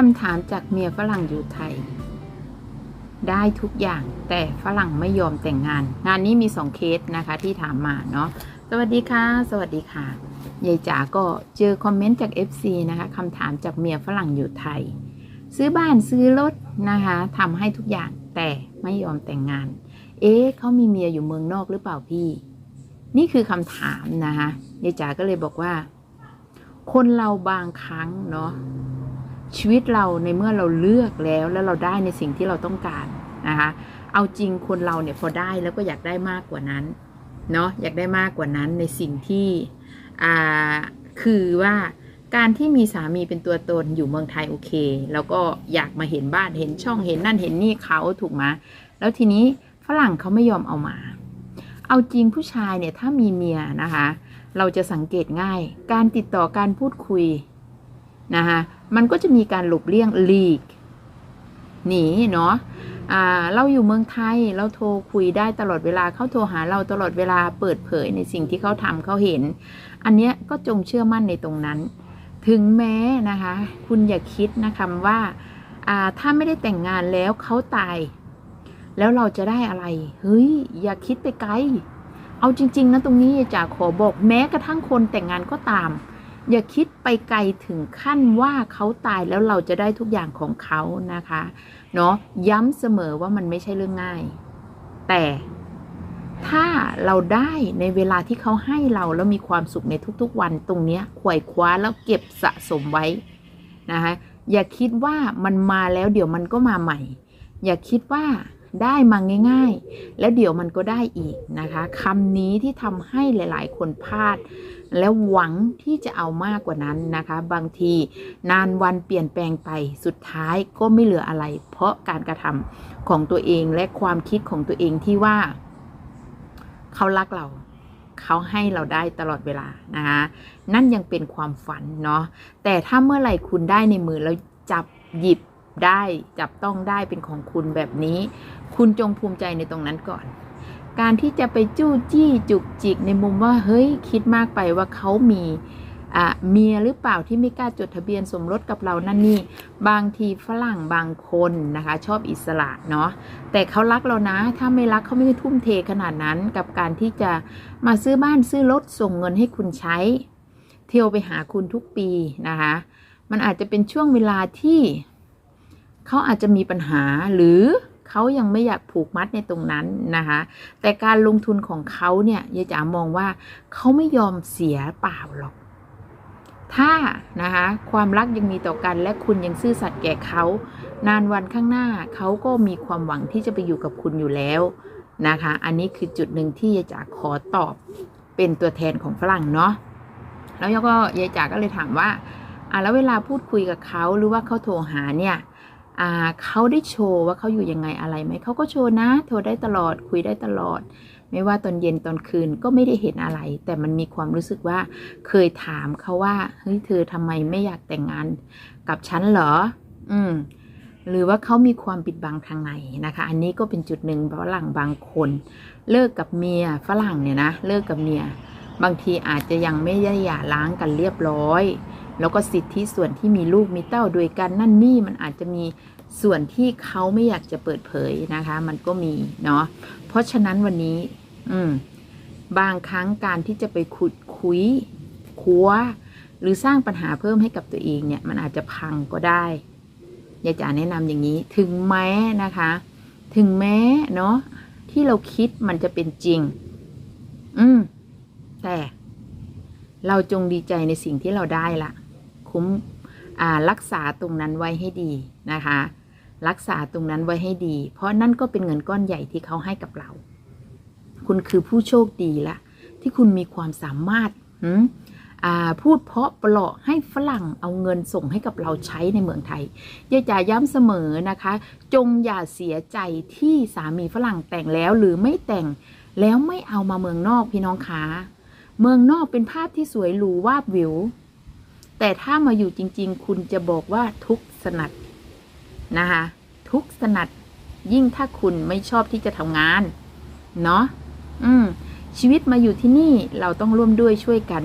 คำถามจากเมียฝรั่งอยู่ไทย ได้ทุกอย่างแต่ฝรั่งไม่ยอมแต่งงาน งานนี้มีสองเคสนะคะที่ถามมาเนาะสวัสดีค่ะ สวัสดีค่ะยายจ๋าก็เจอคอมเมนต์จาก FC นะคะคำถามจากเมียฝรั่งอยู่ไทย ซื้อบ้านซื้อรถนะคะทำให้ทุกอย่างแต่ไม่ยอมแต่งงาน เอ๊ะเขามีเมียอยู่เมืองนอกหรือเปล่าพี่ นี่คือคำถามนะคะยายจ๋าก็เลยบอกว่า คนเราบางครั้งเนาะ ชีวิตเราในเมื่อเราเลือกแล้วแล้วเราได้ในสิ่งที่เราต้องการนะคะเอาจริงคนเราเนี่ยพอได้แล้วก็อยากได้มากกว่านั้นเนาะอยากได้มากกว่านั้นในสิ่งที่อ่าคือว่าการที่มีสามีเป็นตัวตนอยู่เมืองไทยโอเค แล้วก็อยากมาเห็นบ้านเห็นช่องเห็นนั่นเห็นนี่เขาถูกไหมแล้วทีนี้ฝรั่งเขาไม่ยอมเอามา เอาจริงผู้ชายเนี่ยถ้ามีเมียนะคะ เราจะสังเกตง่าย การติดต่อการพูดคุย นะคะมันก็จะมีการหลบเลี่ยงลีกหนีเนาะเราอยู่เมืองไทยเราโทรคุยได้ตลอดเวลาเขาโทรหาเราตลอดเวลาเปิดเผยในสิ่งที่เขาทำเขาเห็น อันเนี้ยก็จงเชื่อมั่นในตรงนั้น ถึงแม้นะคะ คุณอย่าคิดนะคะว่าาถ้าไม่ได้แต่งงานแล้วเขาตาย แล้วเราจะได้อะไร เฮ้ย อย่าคิดไปไกล เอาจริง ๆ นะตรงนี้จ๋าขอบอกแม้กระทั่งคนแต่งงานก็ตาม อย่าคิดไปไกลถึงขั้นว่าเขาตายแล้วเราจะได้ทุกอย่างของเขานะคะเนาะย้ำเสมอว่ามันไม่ใช่เรื่องง่าย แต่ถ้าเราได้ในเวลาที่เขาให้เราแล้วมีความสุขในทุกๆวันตรงนี้ขวายคว้าแล้วเก็บสะสมไว้นะคะอย่าคิดว่ามันมาแล้วเดี๋ยวมันก็มาใหม่ อย่าคิดว่าได้มาง่าย ๆ แล้วเดี๋ยวมันก็ได้อีกนะคะคำนี้ที่ทำให้หลาย ๆ คนพลาด แล้วหวังที่จะเอามากกว่านั้นนะคะ บางทีนานวันเปลี่ยนแปลงไปสุดท้ายก็ไม่เหลืออะไร เพราะการกระทำของตัวเองและความคิดของตัวเองที่ว่า เขารักเราเขาให้เราได้ตลอดเวลานะคะนั่นยังเป็นความฝันเนาะแต่ถ้าเมื่อไหร่คุณได้ในมือแล้วจับหยิบได้จับต้องได้เป็นของคุณแบบนี้ คุณจงภูมิใจในตรงนั้นก่อน การที่จะไปจู้จี้จุกจิกในมุมว่าเฮ้ยคิดมากไปว่าเขามีอะเมียหรือเปล่าที่ไม่กล้าจดทะเบียนสมรสกับเรานั่นนี่ บางทีฝรั่งบางคนนะคะ ชอบอิสระเนาะแต่เขารักเรานะ ถ้าไม่รักเขาไม่ได้ทุ่มเทขนาดนั้นกับการที่จะมาซื้อบ้านซื้อรถส่งเงินให้คุณใช้ เที่ยวไปหาคุณทุกปีนะคะ มันอาจจะเป็นช่วงเวลาที่เขาอาจจะมีปัญหาหรือ เขายังไม่อยากผูกมัดในตรงนั้นนะคะ แต่การลงทุนของเขาเนี่ยยายจ๋ามองว่าเขาไม่ยอมเสียเปล่าหรอก ถ้านะคะความรักยังมีต่อกันและคุณยังซื่อสัตย์แก่เขา นานวันข้างหน้าเขาก็มีความหวังที่จะไปอยู่กับคุณอยู่แล้วนะคะ อันนี้คือจุดหนึ่งที่ยายจ๋าขอตอบเป็นตัวแทนของฝรั่งเนาะ แล้วก็ยายจ๋าก็เลยถามว่าอะแล้วเวลาพูดคุยกับเขาหรือว่าเขาโทรหาเนี่ย เขาได้โชว์ว่าเขาอยู่ยังไงอะไรไหมเขาก็โชว์นะ โทรได้ตลอดคุยได้ตลอด ไม่ว่าตอนเย็นตอนคืนก็ไม่ได้เห็นอะไร แต่มันมีความรู้สึกว่าเคยถามเขาว่าเฮ้ยเธอทำไมไม่อยากแต่งงานกับฉันเหรอ อืมหรือว่าเขามีความปิดบังทางในนะคะ อันนี้ก็เป็นจุดหนึ่งฝรั่งบางคน เลิกกับเมียฝรั่งเนี่ยนะเลิกกับเมีย บางทีอาจจะยังไม่ได้หย่าร้างกันเรียบร้อย แล้วก็สิทธิส่วนที่มีลูกมีเต้าโดยกันนั่นนี่มันอาจจะมีส่วนที่เขาไม่อยากจะเปิดเผยนะคะ มันก็มีเนาะเพราะฉะนั้นวันนี้ อืม บางครั้งการที่จะไปขุดคุยคัวหรือสร้างปัญหาเพิ่มให้กับตัวเองเนี่ย มันอาจจะพังก็ได้ยายจ๋าแนะนำอย่างนี้ ถึงแม้นะคะ ถึงแม้เนาะที่เราคิดมันจะเป็นจริง อืม แต่เราจงดีใจในสิ่งที่เราได้ละ คุ้มรักษาตรงนั้นไว้ให้ดีนะคะ รักษาตรงนั้นไว้ให้ดี เพราะนั่นก็เป็นเงินก้อนใหญ่ที่เขาให้กับเรา คุณคือผู้โชคดีละ ที่คุณมีความสามารถพูดเพราะเปลาะให้ฝรั่งเอาเงินส่งให้กับเราใช้ในเมืองไทยยายจ๋าย้ำเสมอนะคะ จงอย่าเสียใจที่สามีฝรั่งแต่งแล้วหรือไม่แต่งแล้วไม่เอามาเมืองนอกพี่น้องคะเมืองนอกเป็นภาพที่สวยหรูวาบวิว แต่ถ้ามาอยู่จริง ๆ คุณจะบอกว่าทุกสนัดนะคะทุกสนัดยิ่งถ้าคุณไม่ชอบที่จะทำงาน เนาะอืมชีวิตมาอยู่ที่นี่เราต้องร่วมด้วยช่วยกัน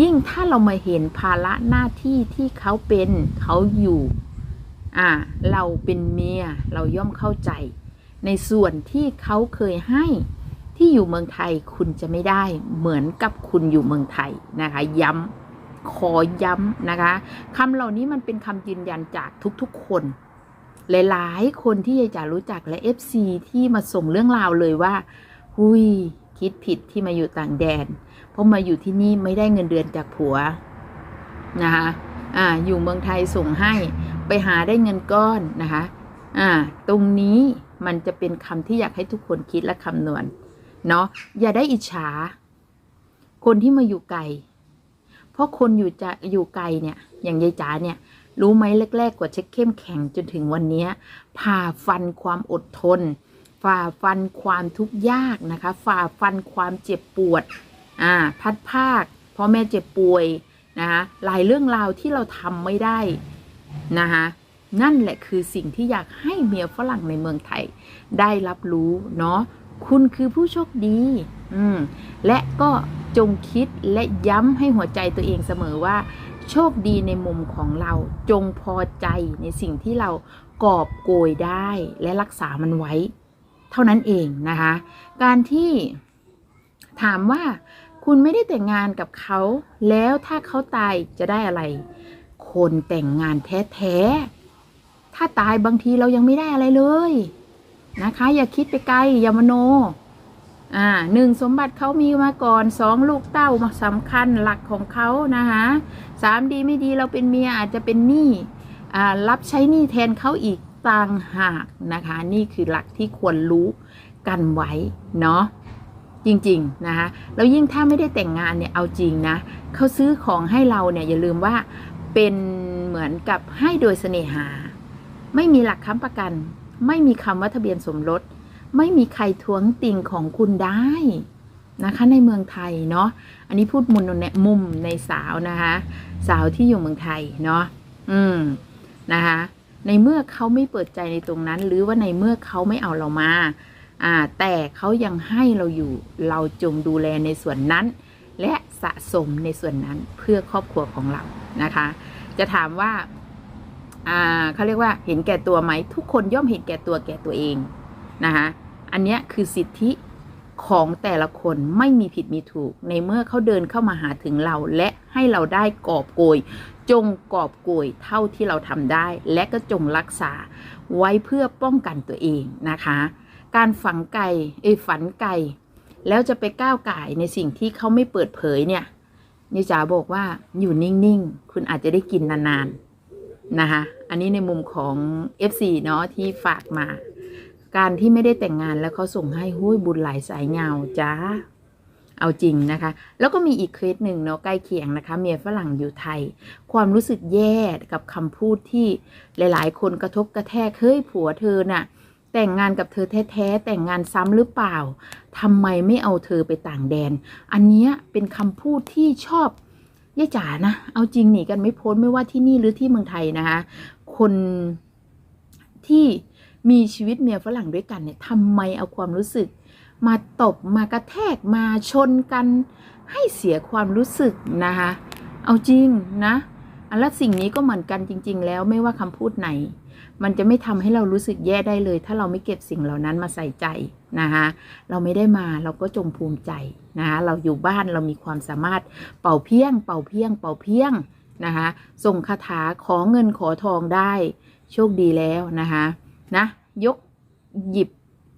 ยิ่งถ้าเรามาเห็นภาระหน้าที่ที่เขาเป็นเขาอยู่ อ่า เราเป็นเมียเราย่อมเข้าใจ ในส่วนที่เขาเคยให้ที่อยู่เมืองไทยคุณจะไม่ได้เหมือนกับคุณอยู่เมืองไทยนะคะ ย้ำ ขอย้ำนะคะคำเหล่านี้มันเป็นคำยืนยันจากทุกๆคน หลายๆ คนที่ยายจ๋ารู้จักและ FC ที่มาส่งเรื่องราวเลยว่า หุยคิดผิดที่มาอยู่ต่างแดน เพราะมาอยู่ที่นี่ไม่ได้เงินเดือนจากผัวนะคะอ่าอยู่เมืองไทยส่งให้ไปหาได้เงินก้อนนะคะอ่าตรงนี้มันจะเป็นคำที่อยากให้ทุกคนคิดและคำนวณเนาะอย่าได้อิจฉา คนที่มาอยู่ไกล เพราะคนอยู่จะอยู่ไกลเนี่ย อย่างยายจ๋าเนี่ย รู้ไหมแรก ๆ กว่าจะเข้มแข็งจนถึงวันนี้ผ่าฟันความอดทน ฝ่าฟันความทุกข์ยากนะคะ ฝ่าฟันความเจ็บปวด อ่า พัดภาคพ่อแม่เจ็บป่วยนะคะหลายเรื่องราวที่เราทำไม่ได้นะคะนั่นแหละคือสิ่งที่อยากให้เมียฝรั่งในเมืองไทยได้รับรู้เนาะ คุณคือผู้โชคดี อืม และก็จงคิดและย้ำให้หัวใจตัวเองเสมอว่า โชคดีในมุมของเรา จงพอใจในสิ่งที่เรากอบโกยได้และรักษามันไว้ เท่านั้นเองนะคะ การที่ถามว่าคุณไม่ได้แต่งงานกับเขา แล้วถ้าเขาตายจะได้อะไร คนแต่งงานแท้ๆ ถ้าตายบางทีเรายังไม่ได้อะไรเลย นะคะ อย่าคิดไปไกล อย่ามโน อ่าหนึ่งสมบัติเขามีมาก่อนสองลูกเต้ามาสำคัญหลักของเขานะคะสามดีไม่ดีเราเป็นเมียอาจจะเป็นหนี้อ่ารับใช้หนี้แทนเขาอีกต่างหากนะคะ นี่คือหลักที่ควรรู้กันไว้เนาะจริงๆนะคะแล้วยิ่งถ้าไม่ได้แต่งงานเนี่ยเอาจริงนะเขาซื้อของให้เราเนี่ยอย่าลืมว่าเป็นเหมือนกับให้โดยเสน่หา ไม่มีหลักค้ำประกัน ไม่มีคำว่าทะเบียนสมรส ไม่มีใครทวงติงของคุณได้นะคะในเมืองไทยเนาะอันนี้พูดมุมในมุมในสาวนะคะสาวที่อยู่เมืองไทยเนาะอืมนะคะในเมื่อเขาไม่เปิดใจในตรงนั้น หรือว่าในเมื่อเขาไม่เอาเรามาอ่าแต่เขายังให้เราอยู่เราจงดูแลในส่วนนั้น และสะสมในส่วนนั้นเพื่อครอบครัวของเรานะคะ จะถามว่า อ่าเขาเรียกว่าเห็นแก่ตัวไหมทุกคนย่อมเห็นแก่ตัวแก่ตัวเองนะคะอันนี้คือสิทธิของแต่ละคนไม่มีผิดมีถูก ในเมื่อเขาเดินเข้ามาหาถึงเราและให้เราได้กอบโกย จงกอบโกยเท่าที่เราทำได้ และก็จงรักษาไว้เพื่อป้องกันตัวเองนะคะ การฝังไก่เอยฝันไก่แล้วจะไปก้าวไก่ในสิ่งที่เขาไม่เปิดเผยเนี่ยนิจ๋าบอกว่าอยู่นิ่ง ๆ คุณอาจจะได้กินนาน ๆ นะคะ อันนี้ในมุมของ FC เนาะที่ฝากมา การที่ไม่ได้แต่งงานแล้วเขาส่งให้หุ้ยบุญหลายสายเงาจ้า เอาจริงนะคะ แล้วก็มีอีกเคสหนึ่งเนาะใกล้เคียงนะคะ เมียฝรั่งอยู่ไทย ความรู้สึกแย่กับคำพูดที่หลาย ๆ คนกระทบกระแทกเฮ้ยผัวเธอน่ะแต่งงานกับเธอแท้ๆแต่งงานซ้ำหรือเปล่าทำไมไม่เอาเธอไปต่างแดน อันนี้เป็นคำพูดที่ชอบ ย่าจ๋านะ เอาจริงหนีกันไม่พ้นไม่ว่าที่นี่หรือที่เมืองไทยนะคะ คนที่มีชีวิตเมียฝรั่งด้วยกันเนี่ยทำไมเอาความรู้สึก มาตบมากระแทกมาชนกันให้เสียความรู้สึกนะคะ เอาจริงนะอันและสิ่งนี้ก็เหมือนกันจริง ๆ แล้วไม่ว่าคำพูดไหน มันจะไม่ทำให้เรารู้สึกแย่ได้เลย ถ้าเราไม่เก็บสิ่งเหล่านั้นมาใส่ใจนะคะเราไม่ได้มาเราก็จงภูมิใจ นะคะเราอยู่บ้านเรามีความสามารถเป่าเพียง เป่าเพียง เป่าเพียงนะคะส่งคาถาขอเงินขอทองได้โชคดีแล้วนะคะนะยกหยิบ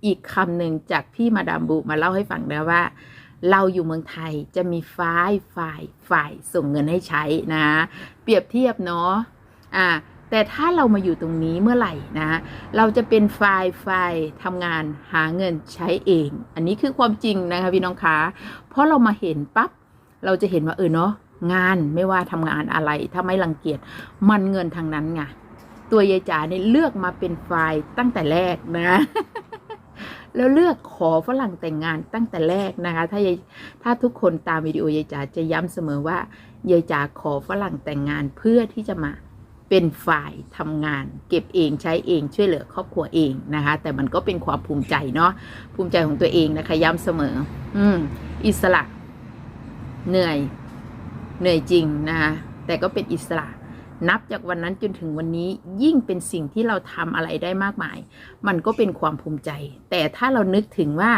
อีกคำหนึ่งจากพี่มาดามบุมาเล่าให้ฟังนะว่า เราอยู่เมืองไทยจะมีฝ่ายฝ่ายฝ่ายส่งเงินให้ใช้นะ เปรียบเทียบเนาะอ่า แต่ถ้าเรามาอยู่ตรงนี้เมื่อไหร่นะเราจะเป็นฝ่ายฝ่ายทำงานหาเงินใช้เอง อันนี้คือความจริงนะคะพี่น้องคะเพราะเรามาเห็นปั๊บเราจะเห็นว่าเออเนาะงานไม่ว่าทำงานอะไรถ้าไม่รังเกียจมันเงินทางนั้นไงตัวยายจ๋าเนี่ยเลือกมาเป็นฝ่ายตั้งแต่แรกนะแล้วเลือกขอฝรั่งแต่งงานตั้งแต่แรกนะคะ ถ้ายายถ้าทุกคนตามวิดีโอยายจ๋าจะย้ำเสมอว่ายายจ๋าขอฝรั่งแต่งงานเพื่อที่จะมา เป็นฝ่ายทำงาน เก็บเองใช้เองช่วยเหลือครอบครัวเองนะคะ แต่มันก็เป็นความภูมิใจเนาะภูมิใจของตัวเองนะคะย้ำเสมอ อืมอิสระ เหนื่อย เหนื่อยจริงนะคะแต่ก็เป็นอิสระนับจากวันนั้นจนถึงวันนี้ยิ่งเป็นสิ่งที่เราทำอะไรได้มากมาย มันก็เป็นความภูมิใจ แต่ถ้าเรานึกถึงว่า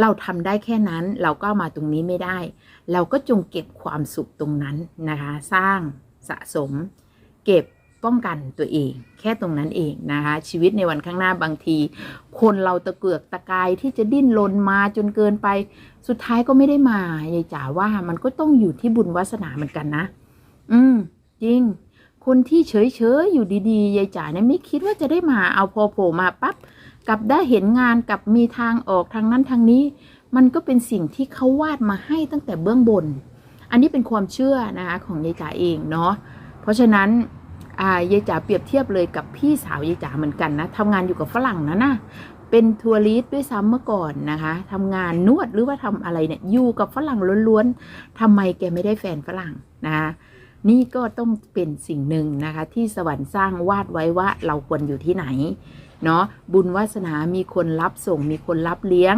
เราทำได้แค่นั้นเราก็มาตรงนี้ไม่ได้ เราก็จงเก็บความสุขตรงนั้นนะคะ สร้างสะสม เก็บ ป้องกันตัวเอง แค่ตรงนั้นเองนะคะ ชีวิตในวันข้างหน้าบางที คนเราตะเกือกตะกายที่จะดิ้นรนมาจนเกินไป สุดท้ายก็ไม่ได้มายายจ๋าว่ามันก็ต้องอยู่ที่บุญวาสนาเหมือนกันนะ อืม จริง คนที่เฉยเฉยอยู่ดีๆยายจ๋าเนี่ยไม่คิดว่าจะได้มาเอาพอโผล่มาปั๊บกลับได้เห็นงานกับมีทางออกทางนั้นทางนี้ มันก็เป็นสิ่งที่เขาวาดมาให้ตั้งแต่เบื้องบน อันนี้เป็นความเชื่อนะคะของยายจ๋าเองเนาะเพราะฉะนั้น ยายจ๋าเปรียบเทียบเลยกับพี่สาวยายจ๋าเหมือนกันนะทำงานอยู่กับฝรั่งนะนะเป็นทัวริสต์ด้วยซ้ำเมื่อก่อนนะคะทำงานนวดหรือว่าทำอะไรเนี่ยอยู่กับฝรั่งล้วนๆทำไมแกไม่ได้แฟนฝรั่งนะคะนี่ก็ต้องเป็นสิ่งหนึ่งนะคะ ที่สวรรค์สร้างวาดไว้ว่าเราควรอยู่ที่ไหน เนาะบุญวาสนามีคนรับส่ง มีคนรับเลี้ยง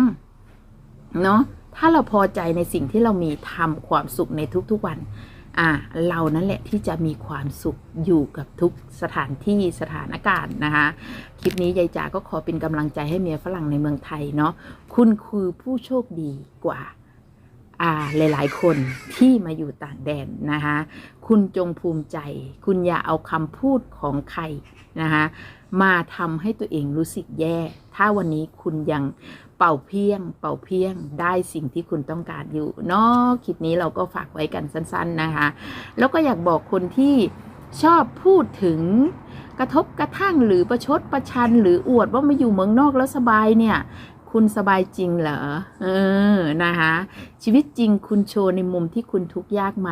เนาะถ้าเราพอใจในสิ่งที่เรามีทำความสุขในทุกๆวัน อ่าเรานั่นแหละที่จะมีความสุขอยู่กับทุกสถานที่สถานการณ์นะคะคลิปนี้ยายจ๋าก็ขอเป็นกำลังใจให้เมียฝรั่งในเมืองไทยเนาะคุณคือผู้โชคดีกว่าอ่าหลายๆ คนที่มาอยู่ต่างแดนนะคะคุณจงภูมิใจ คุณอย่าเอาคำพูดของใครนะคะมาทำให้ตัวเองรู้สึกแย่ ถ้าวันนี้คุณยัง เป่าเพียง เป่าเพียงได้สิ่งที่คุณต้องการอยู่เนาะคลิปนี้เราก็ฝากไว้กันสั้น ๆนะคะ แล้วก็อยากบอกคนที่ชอบพูดถึงกระทบกระทั่งหรือประชดประชัน หรืออวดว่ามาอยู่เมืองนอกแล้วสบายเนี่ย คุณสบายจริงเหรอเออนะคะชีวิตจริงคุณโชว์ในมุมที่คุณทุกข์ยากไหม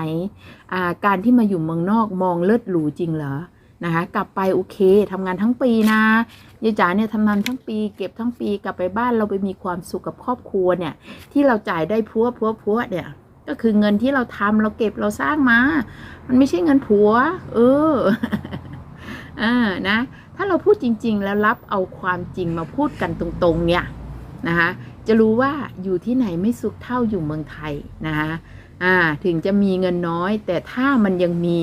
อ่า การที่มาอยู่เมืองนอกมองเลิศหรูจริงเหรอ นะคะ กลับไปโอเคทำงานทั้งปีนะยายจ๋าเนี่ยทำงานทั้งปีเก็บทั้งปีกลับไปบ้านเราไปมีความสุขกับครอบครัวเนี่ย ที่เราจ่ายได้พัวพัวพัวเนี่ยก็คือเงินที่เราทำเราเก็บเราสร้างมา มันไม่ใช่เงินผัว เอออ่านะ ถ้าเราพูดจริง ๆ แล้วรับเอาความจริงมาพูดกันตรงๆ เนี่ยนะคะ จะรู้ว่าอยู่ที่ไหนไม่สุขเท่าอยู่เมืองไทยนะคะ อ่าถึงจะมีเงินน้อย แต่ถ้ามันยังมี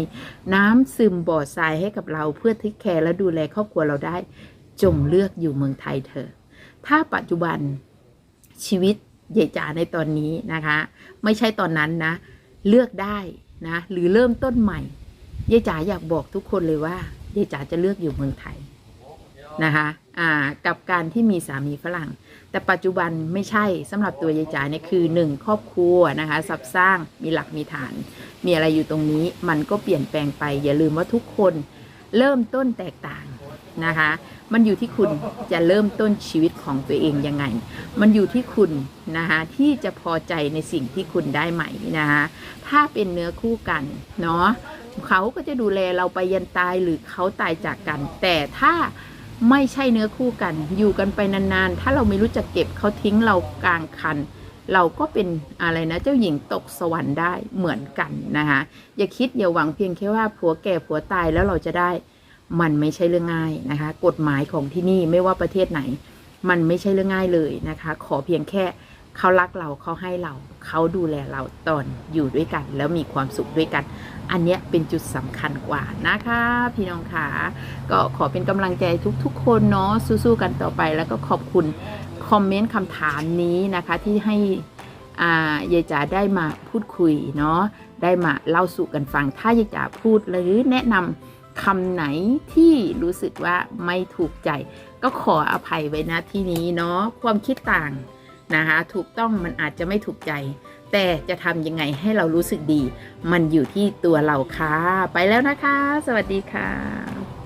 น้ำซึมบ่อทรายให้กับเราเพื่อทิคแคร์และดูแลครอบครัวเราได้ จงเลือกอยู่เมืองไทยเถอะถ้าปัจจุบันชีวิตเยายจ๋าในตอนนี้นะคะ ไม่ใช่ตอนนั้นนะ เลือกได้นะ หรือเริ่มต้นใหม่ยายจ๋าอยากบอกทุกคนเลยว่ายายจ๋าจะเลือกอยู่เมืองไทย นะคะอ่ากับการที่มีสามีฝรั่ง แต่ปัจจุบันไม่ใช่สำหรับตัวยายจ๋าเนี่ยคือหนึ่งครอบครัวนะคะสับสร้างมีหลักมีฐาน มีอะไรอยู่ตรงนี้มันก็เปลี่ยนแปลงไป อย่าลืมว่าทุกคนเริ่มต้นแตกต่างนะคะมันอยู่ที่คุณจะเริ่มต้นชีวิตของตัวเองยังไง มันอยู่ที่คุณนะคะที่จะพอใจในสิ่งที่คุณได้ไหม่นะคะถ้าเป็นเนื้อคู่กันเนาะเขาก็จะดูแลเราไปยันตายหรือเขาตายจากกัน แต่ถ้า ไม่ใช่เนื้อคู่กัน อยู่กันไปนานๆ ถ้าเราไม่รู้จักเก็บเขาทิ้งเรากลางคัน เราก็เป็นอะไรนะเจ้าหญิงตกสวรรค์ได้เหมือนกันนะคะอย่าคิดอย่าหวังเพียงแค่ว่าผัวแก่ผัวตายแล้วเราจะได้ มันไม่ใช่เรื่องง่ายนะคะ กฎหมายของที่นี่ไม่ว่าประเทศไหน มันไม่ใช่เรื่องง่ายเลยนะคะ ขอเพียงแค่ เขารักเราเขาให้เรา เขาดูแลเราตอนอยู่ด้วยกัน แล้วมีความสุขด้วยกัน อันเนี้ยเป็นจุดสำคัญกว่านะคะ พี่น้องค่ะก็ขอเป็นกำลังใจทุกๆ คนเนาะสู้ๆกันต่อไปแล้วก็ขอบคุณคอมเมนต์คำถามนี้นะคะที่ให้อ่ายายจ๋าได้มาพูดคุยเนาะได้มาเล่าสู่กันฟัง ถ้ายายจ๋าพูดหรือแนะนำคำไหนที่รู้สึกว่าไม่ถูกใจ ก็ขออภัยไว้นะที่นี้เนาะความคิดต่าง นะคะถูกต้องมันอาจจะไม่ถูกใจ แต่จะทำยังไงให้เรารู้สึกดี มันอยู่ที่ตัวเราค่ะ ไปแล้วนะคะ สวัสดีค่ะ